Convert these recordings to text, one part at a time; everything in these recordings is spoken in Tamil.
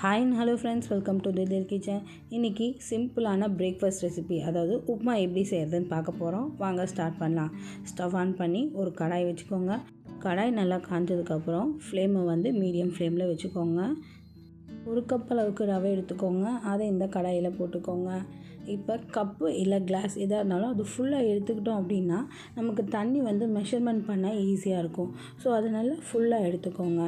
Hi hello friends welcome to Thideer kitchen இன்றைக்கி சிம்பிளான பிரேக்ஃபாஸ்ட் ரெசிபி அதாவது உப்புமா எப்படி செய்கிறதுன்னு பார்க்க போகிறோம் வாங்க ஸ்டார்ட் பண்ணலாம். ஸ்டவ் ஆன் பண்ணி ஒரு கடாய் வச்சுக்கோங்க. கடாய் நல்லா காஞ்சதுக்கப்புறம் ஃப்ளேமை வந்து மீடியம் ஃப்ளேமில் வச்சுக்கோங்க. ஒரு கப் அளவுக்கு ரவை எடுத்துக்கோங்க. அதை இந்த கடாயில் போட்டுக்கோங்க. இப்போ கப்பு இல்லை கிளாஸ் எதாக இருந்தாலும் அது ஃபுல்லாக எடுத்துக்கிட்டோம் அப்படின்னா நமக்கு தண்ணி வந்து மெஷர்மெண்ட் பண்ண ஈஸியாக இருக்கும். ஸோ அதனால் ஃபுல்லாக எடுத்துக்கோங்க.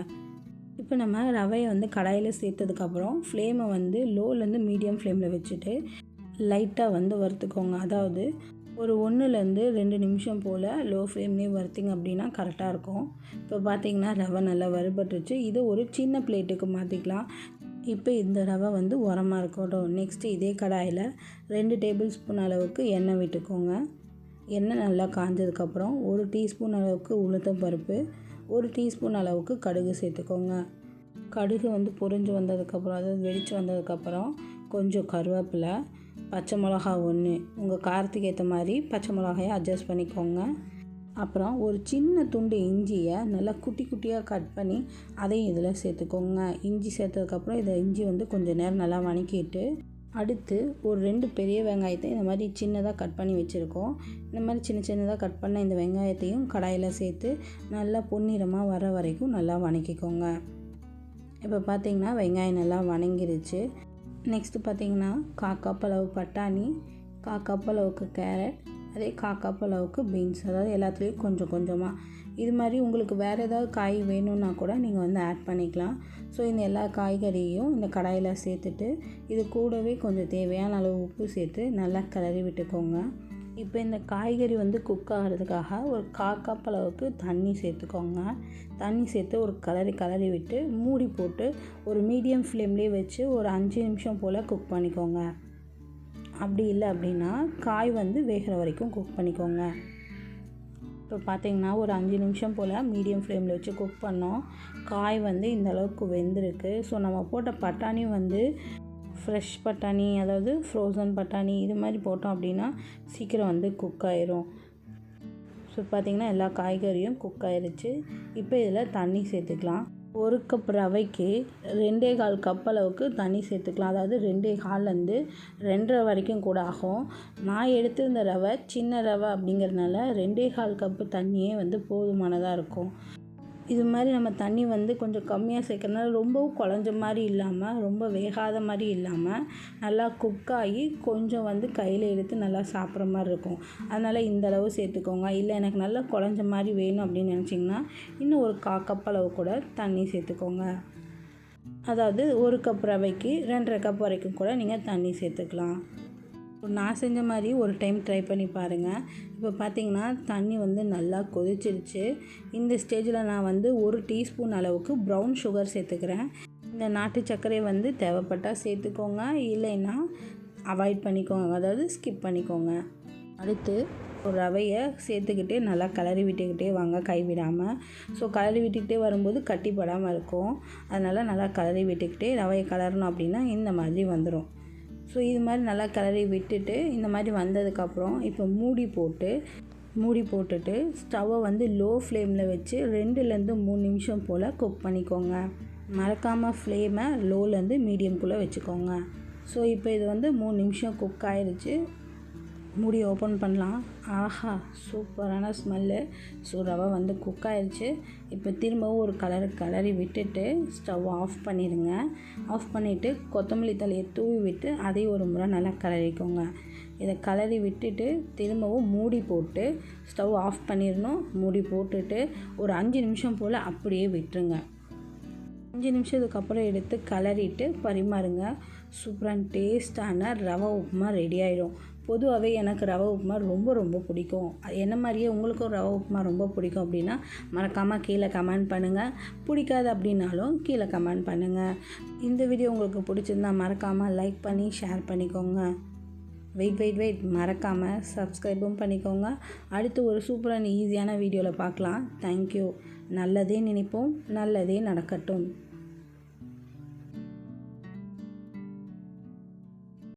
இப்போ நம்ம ரவையை வந்து கடாயில் சேர்த்ததுக்கப்புறம் ஃப்ளேமை வந்து லோலேருந்து மீடியம் ஃப்ளேமில் வச்சுட்டு லைட்டாக வந்து வறுத்துக்கோங்க. அதாவது ஒரு ஒன்றுலேருந்து ரெண்டு நிமிஷம் போல் லோ ஃப்ளேம்லேயே வறுத்திங்க அப்படின்னா கரெக்டாக இருக்கும். இப்போ பார்த்தீங்கன்னா ரவை நல்லா வறுபட்டுருச்சு. இது ஒரு சின்ன பிளேட்டுக்கு மாற்றிக்கலாம் இப்போ இந்த ரவை வந்து உரமாக இருக்கட்டும். நெக்ஸ்ட்டு இதே கடாயில் ரெண்டு டேபிள் ஸ்பூன் அளவுக்கு எண்ணெய் விட்டுக்கோங்க. எண்ணெய் நல்லா காஞ்சதுக்கப்புறம் ஒரு டீஸ்பூன் அளவுக்கு உளுத்தம் பருப்பு ஒரு டீஸ்பூன் அளவுக்கு கடுகு சேர்த்துக்கோங்க. கடுகு வந்து பொரிஞ்சு வந்ததுக்கப்புறம் அதாவது வெடித்து வந்ததுக்கப்புறம் கொஞ்சம் கருவேப்பிலை பச்சை மிளகா ஒன்று உங்கள் காரத்துக்கு ஏற்ற மாதிரி பச்சை மிளகாயை அட்ஜஸ்ட் பண்ணிக்கோங்க. அப்புறம் ஒரு சின்ன துண்டு இஞ்சியை நல்லா குட்டி குட்டியாக கட் பண்ணி அதையும் இதில் சேர்த்துக்கோங்க. இஞ்சி சேர்த்ததுக்கப்புறம் இதை இஞ்சி வந்து கொஞ்சம் நேரம் நல்லா வணக்கிட்டு அடுத்து ஒரு ரெண்டு பெரிய வெங்காயத்தை இந்த மாதிரி சின்னதாக கட் பண்ணி வச்சுருக்கோம். இந்த மாதிரி சின்ன சின்னதாக கட் பண்ண இந்த வெங்காயத்தையும் கடாயில் சேர்த்து நல்லா பொன்னிறமாக வர வரைக்கும் நல்லா வணக்கிக்கோங்க. இப்போ பார்த்திங்கன்னா வெங்காயம் நல்லா வணங்கிருச்சு. நெக்ஸ்ட்டு பார்த்திங்கன்னா காக்காப்பளவு பட்டாணி காக்காப்பளவுக்கு கேரட் அதே காக்காப்பளவுக்கு பீன்ஸ். அதாவது எல்லாத்துலேயும் கொஞ்சம் கொஞ்சமாக இது மாதிரி உங்களுக்கு வேறு ஏதாவது காய் வேணும்னா கூட நீங்கள் வந்து ஆட் பண்ணிக்கலாம். ஸோ இந்த எல்லா காய்கறியையும் இந்த கடாயில் சேர்த்துட்டு இது கூடவே கொஞ்சம் தேவையான அளவு உப்பு சேர்த்து நல்லா கிளறி விட்டுக்கோங்க. இப்போ இந்த காய்கறி வந்து குக் ஆகிறதுக்காக ஒரு கா அளவுக்கு தண்ணி சேர்த்துக்கோங்க. தண்ணி சேர்த்து ஒரு கலரி கலரி விட்டு மூடி போட்டு ஒரு மீடியம் ஃப்ளேம்லேயே வச்சு ஒரு அஞ்சு நிமிஷம் போல் குக் பண்ணிக்கோங்க. அப்படி இல்லை அப்படின்னா காய் வந்து வேகிற வரைக்கும் குக் பண்ணிக்கோங்க. இப்போ பார்த்திங்கன்னா ஒரு அஞ்சு நிமிஷம் போல் மீடியம் ஃப்ளேமில் வச்சு குக் பண்ணோம். காய் வந்து இந்த அளவுக்கு வெந்திருக்கு. ஸோ நம்ம போட்ட பட்டாணி வந்து ஃப்ரெஷ் பட்டாணி அதாவது ஃப்ரோசன் பட்டாணி இது மாதிரி போட்டோம் அப்படின்னா சீக்கிரம் வந்து குக் ஆயிரும். ஸோ பார்த்திங்கன்னா எல்லா காய்கறியும் குக் ஆயிருச்சு. இப்போ இதில் தண்ணி சேர்த்துக்கலாம். ஒரு கப் ரவைக்கு ரெண்டே கால் கப் அளவுக்கு தண்ணி சேர்த்துக்கலாம். அதாவது ரெண்டே கால்லேருந்து ரெண்டரை வரைக்கும் கூட ஆகும். நான் எடுத்திருந்த ரவை சின்ன ரவை அப்படிங்கிறதுனால ரெண்டே கால் கப்பு தண்ணியே வந்து போதுமானதாக இருக்கும். இது மாதிரி நம்ம தண்ணி வந்து கொஞ்சம் கம்மியாக சேர்க்கறனால ரொம்பவும் குழஞ்ச மாதிரி இல்லாமல் ரொம்ப வேகாத மாதிரி இல்லாமல் நல்லா குக் ஆகி கொஞ்சம் வந்து கையில் எடுத்து நல்லா சாப்பிட்ற மாதிரி இருக்கும். அதனால் இந்த அளவு சேர்த்துக்கோங்க. இல்லை எனக்கு நல்லா குழஞ்ச மாதிரி வேணும் அப்படின்னு நினச்சிங்கன்னா இன்னும் ஒரு கா கப் அளவு கூட தண்ணி சேர்த்துக்கோங்க. அதாவது ஒரு கப் ரவைக்கு ரெண்டரை கப் வரைக்கும் கூட நீங்கள் தண்ணி சேர்த்துக்கலாம். இப்போ நான் செஞ்ச மாதிரி ஒரு டைம் ட்ரை பண்ணி பாருங்கள் இப்போ பார்த்தீங்கன்னா தண்ணி வந்து நல்லா கொதிச்சிருச்சு. இந்த ஸ்டேஜில் நான் வந்து ஒரு டீஸ்பூன் அளவுக்கு ப்ரௌன் சுகர் சேர்த்துக்கிறேன். இந்த நாட்டு சர்க்கரை வந்து தேவைப்பட்டால் சேர்த்துக்கோங்க. இல்லைன்னா அவாய்ட் பண்ணிக்கோங்க. அதாவது ஸ்கிப் பண்ணிக்கோங்க. அடுத்து ஒரு ரவையை சேர்த்துக்கிட்டே நல்லா கலரி விட்டுக்கிட்டே வாங்க. கைவிடாமல் ஸோ கலரி விட்டுக்கிட்டே வரும்போது கட்டிப்படாமல் இருக்கும். அதனால் நல்லா கலரி விட்டுக்கிட்டே ரவையை கலரணும் அப்படின்னா இந்த மாதிரி வந்துடும் ஸோ இது மாதிரி நல்லா கிளறி விட்டுட்டு இந்த மாதிரி வந்ததுக்கப்புறம் இப்போ மூடி போட்டு மூடி போட்டுட்டு ஸ்டவ்வை வந்து லோ ஃப்ளேமில் வச்சு ரெண்டுலேருந்து மூணு நிமிஷம் போல் குக் பண்ணிக்கோங்க. மறக்காமல் ஃப்ளேமை லோலேருந்து மீடியம்குள்ளே வச்சுக்கோங்க. ஸோ இப்போ இது வந்து மூணு நிமிஷம் குக் ஆயிடுச்சு மூடி ஓப்பன் பண்ணலாம். ஆஹா சூப்பரான ஸ்மெல்லு ஸோ ரவை வந்து குக் ஆயிடுச்சு இப்போ திரும்பவும் ஒரு கலர் கலரி விட்டுட்டு ஸ்டவ் ஆஃப் பண்ணிடுங்க. ஆஃப் பண்ணிவிட்டு கொத்தமல்லி தலையை தூவி விட்டு அதையும் ஒரு முறை நல்லா கலரிக்கோங்க இதை கலரி விட்டுட்டு திரும்பவும் மூடி போட்டு ஸ்டவ் ஆஃப் பண்ணிடணும். மூடி போட்டுட்டு ஒரு அஞ்சு நிமிஷம் போல் அப்படியே விட்டுருங்க. அஞ்சு நிமிஷத்துக்கு அப்புறம் எடுத்து கலரிட்டு பரிமாறுங்க. சூப்பரான டேஸ்டான ரவை உப்புமா ரெடி ஆகிடும் பொதுவாகவே எனக்கு ரவை உப்புமா ரொம்ப ரொம்ப பிடிக்கும். என்ன மாதிரியே உங்களுக்கும் ரவை உப்புமா ரொம்ப பிடிக்கும் அப்படின்னா மறக்காமல் கீழே கமெண்ட் பண்ணுங்கள் பிடிக்காது அப்படின்னாலும் கீழே கமெண்ட் பண்ணுங்கள் இந்த வீடியோ உங்களுக்கு பிடிச்சிருந்தா மறக்காமல் லைக் பண்ணி ஷேர் பண்ணிக்கோங்க. Wait wait wait. மறக்காமல் சப்ஸ்கிரைபும் பண்ணிக்கோங்க. அடுத்து ஒரு சூப்பரான ஈஸியான வீடியோவில் பார்க்கலாம். தேங்க்யூ நல்லதே நினைப்போம். நல்லதே நடக்கட்டும்.